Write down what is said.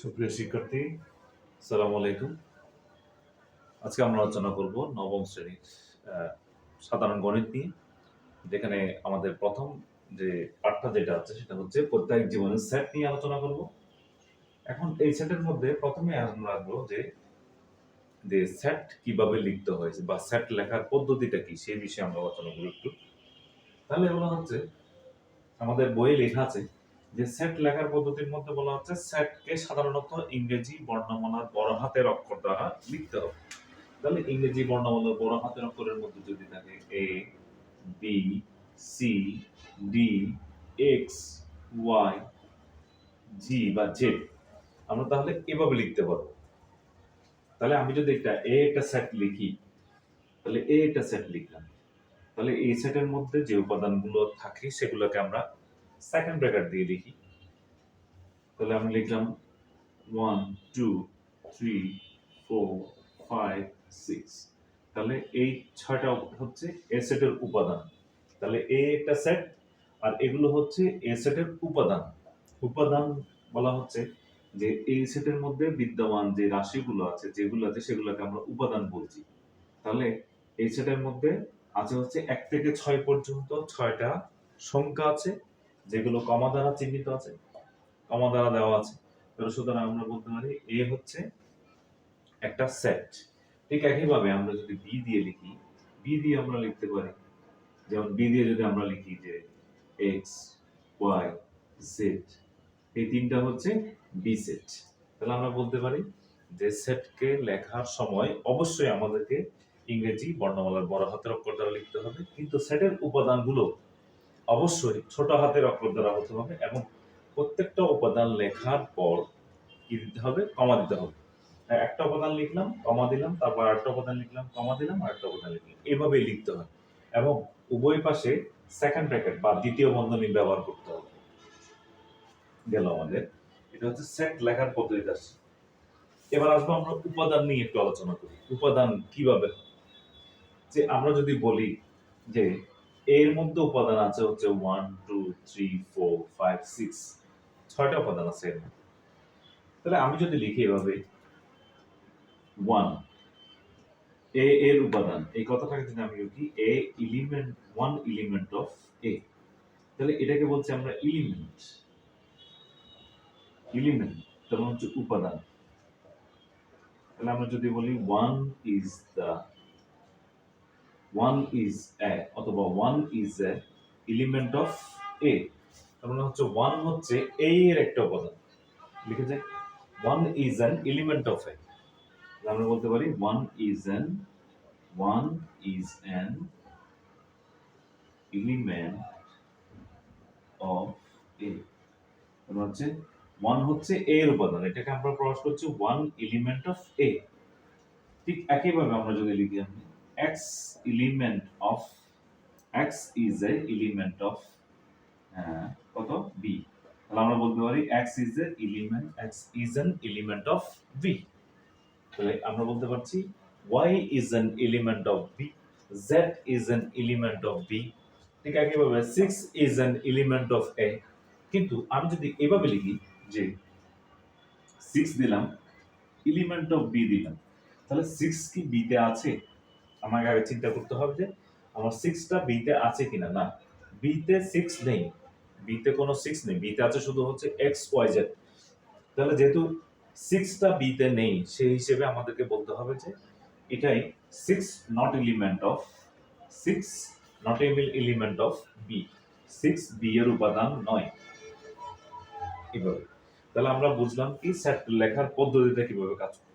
সুপ্রিয় শিক্ষার্থী সালাম আলাইকুম। আজকে আমরা আলোচনা করব নবম শ্রেণির সাধারণ গণিত নিয়ে, যেখানে আমাদের প্রথম যে পাঠটা যেটা আছে সেটা হচ্ছে প্রত্যেক জীবনের সেট নিয়ে আলোচনা করব। এখন এই সেটের মধ্যে প্রথমে আমরা রাখব যে যে সেট কীভাবে লিখতে হয়েছে বা সেট লেখার পদ্ধতিটা কি, সেই বিষয়ে আমরা আলোচনা করব একটু। তাহলে বলা হচ্ছে, আমাদের বইয়ে লেখা আছে যে সেট লেখার পদ্ধতির মধ্যে বলা হচ্ছে সেটকে সাধারণত ইংরেজি বর্ণমালার বড় হাতের অক্ষর দ্বারা লিখতে হবে। তাহলে ইংরেজি বর্ণমালার বড় হাতের অক্ষরের মধ্যে যদি থাকে A B C D X Y Z বা জেড আমরা তাহলে এভাবে লিখতে পারব। তাহলে আমি যদি একটা এ একটা সেট লিখি, তাহলে এ একটা সেট লিখলাম। তাহলে এই সেটের মধ্যে যে উপাদানগুলো থাকে সেগুলোকে আমরা সেকেন্ড ব্র্যাকেট দিয়ে লিখি তাহলে আমি লিখলাম one two three four five six তাহলে এই ছয়টা হচ্ছে এ সেটের উপাদান। তাহলে এ একটা সেট আর এগুলো হচ্ছে এ সেটের উপাদান। উপাদান বলা হচ্ছে যে এই সেটের মধ্যে বিদ্যমান যে রাশিগুলো আছে, যেগুলো আছে সেগুলোকে আমরা উপাদান বলছি। তাহলে এই সেটের মধ্যে আছে হচ্ছে এক থেকে ছয় পর্যন্ত ছয়টা সংখ্যা আছে। যেগুলো কমা দ্বারা চিহ্নিত আছে কমা দ্বারা দেওয়া আছে। তাহলে সুতরাং আমরা বলতে পারি এ হচ্ছে একটা সেট ঠিক একইভাবে আমরা যদি বি দিয়ে লিখি বি দিয়ে আমরা লিখতে পারি, যেমন বি দিয়ে যদি আমরা লিখি যে এক্স ওয়াই জেড এই তিনটা হচ্ছে বি সেট তাহলে আমরা বলতে পারি যে সেটকে লেখার সময় অবশ্যই আমাদেরকে ইংরেজি বর্ণমালার বড় হাতের অক্ষর দ্বারা লিখতে হবে, কিন্তু সেটের উপাদানগুলো অবশ্যই ছোট হাতের অক্ষর দ্বারা হতে হবে এবং প্রত্যেকটা উপাদান লেখার পর কি দিতে হবে? কমা দিতে হবে। হ্যাঁ, একটা উপাদান লিখলাম কমা দিলাম তারপর আরেকটা উপাদান লিখলাম কমা দিলাম আরেকটা উপাদান লিখলাম। এভাবেই লিখতে হয় এবং উভয় পাশে সেকেন্ড ব্র্যাকেট বা দ্বিতীয় বন্ধনী ব্যবহার করতে হবে। গেল আমাদের। এটা হচ্ছে সেট লেখার পদ্ধতি আছে এবার আসব আমরা উপাদান নিয়ে একটু আলোচনা করি। উপাদান কীভাবে যে আমরা যদি বলি যে এর মধ্যে উপাদান আছে হচ্ছে one two three four five six ছয়টা উপাদান আছে তাহলে আমি যদি লিখি এভাবে ওয়ান এ এর উপাদান, এই কথাটাকে যদি আমি লিখি A element one element of A তাহলে এটাকে বলছি আমরা এলিমেন্ট এলিমেন্ট তার মানে হচ্ছে উপাদান। তাহলে আমরা যদি বলি one is the one is অথবা one is a element of A তার মানে হচ্ছে ওয়ান হচ্ছে এ এর একটা উপাদান। লিখে যায় one is an element of A আমরা বলতে পারি one is an one is an element of A হচ্ছে ওয়ান হচ্ছে এ এর উপাদান। এটাকে আমরা প্রকাশ করছি ওয়ান এলিমেন্ট অফ এ ঠিক একইভাবে আমরা যদি লিখি, x element of x is a element of কত b তাহলে আমরা বলতে পারি x is a element x is an element of b তাহলে আমরা বলতে পারছি y is an element of b z is an element of b ঠিক একইভাবে 6 is an element of a কিন্তু আমি যদি এভাবে লিখি যে 6 দিলাম এলিমেন্ট অফ বি দিলাম তাহলে 6 কি বি তে আছে আমাকে আগে চিন্তা করতে হবে যে আমার সিক্সটা বিতে আছে কিনা? না। বিতে সিক্স নেই। বিতে কোনো সিক্স নেই। বিতে আছে শুধু হচ্ছে এক্স ওয়াই জেড তাহলে যেহেতু সিক্সটা বিতে নেই, সেই হিসেবে আমাদেরকে বলতে হবে যে এটাই six not element of six not element of B six B এর উপাদান নয়। এভাবে তাহলে আমরা বুঝলাম কি সেট লেখার পদ্ধতিটা কীভাবে কাজ করে